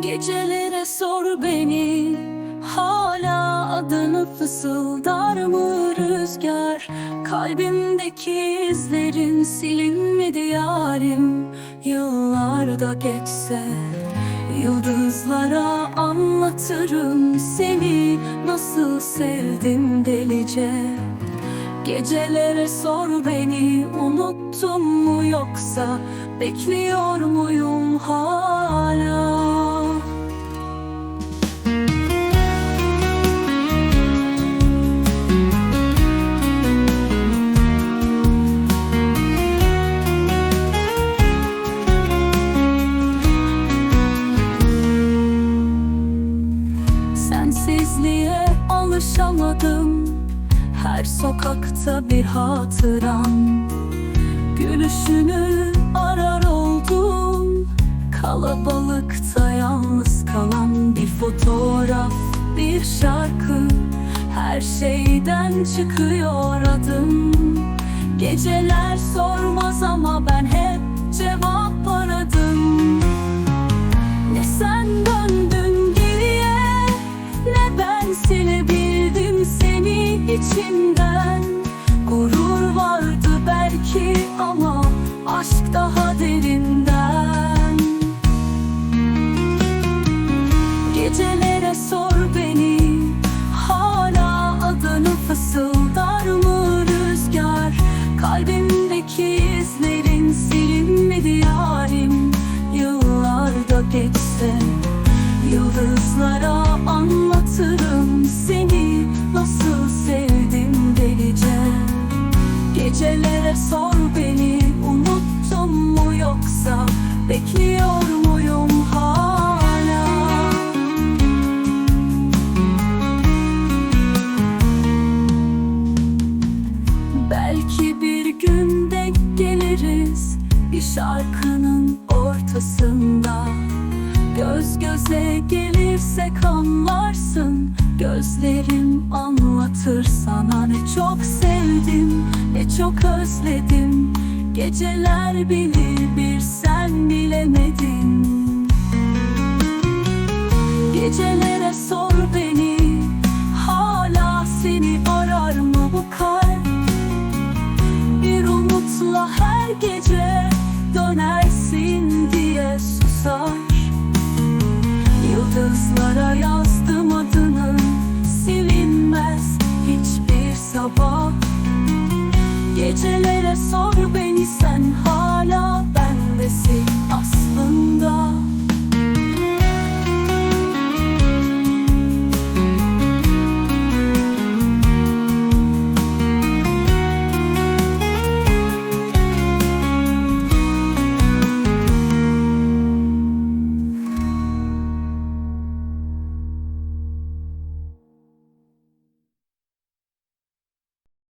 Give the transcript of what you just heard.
Gecelere sor beni. Hala adını fısıldar mı rüzgar? Kalbimdeki izlerin silinmedi yarim. Yıllarda geçse Yıldızlara anlatırım seni. Nasıl sevdim delice. Gecelere sor beni Unuttun mu yoksa? Bekliyor muyum hala Her sokakta bir hatıran Gülüşünü arar oldum. Kalabalıkta yalnız kalan bir fotoğraf Bir şarkı. Her şeyden çıkıyor adım. Geceler sormaz ama ben hep cevap geçse Yıldızlara anlatırım seni. Nasıl sevdim delice. Gecelere sor beni Unuttun mu yoksa? Bekliyor muyum hala? Belki bir gün denk geliriz Bir şarkının ortasında Göz göze gelirsek anlarsın Gözlerim anlatır sana Ne çok sevdim, ne çok özledim. Geceler bilir bir sen bilemedin. Gecelere sor beni Hala seni arar mı bu kalp? Bir umutla her gece döner sabah. Gecelere sor beni sen hala.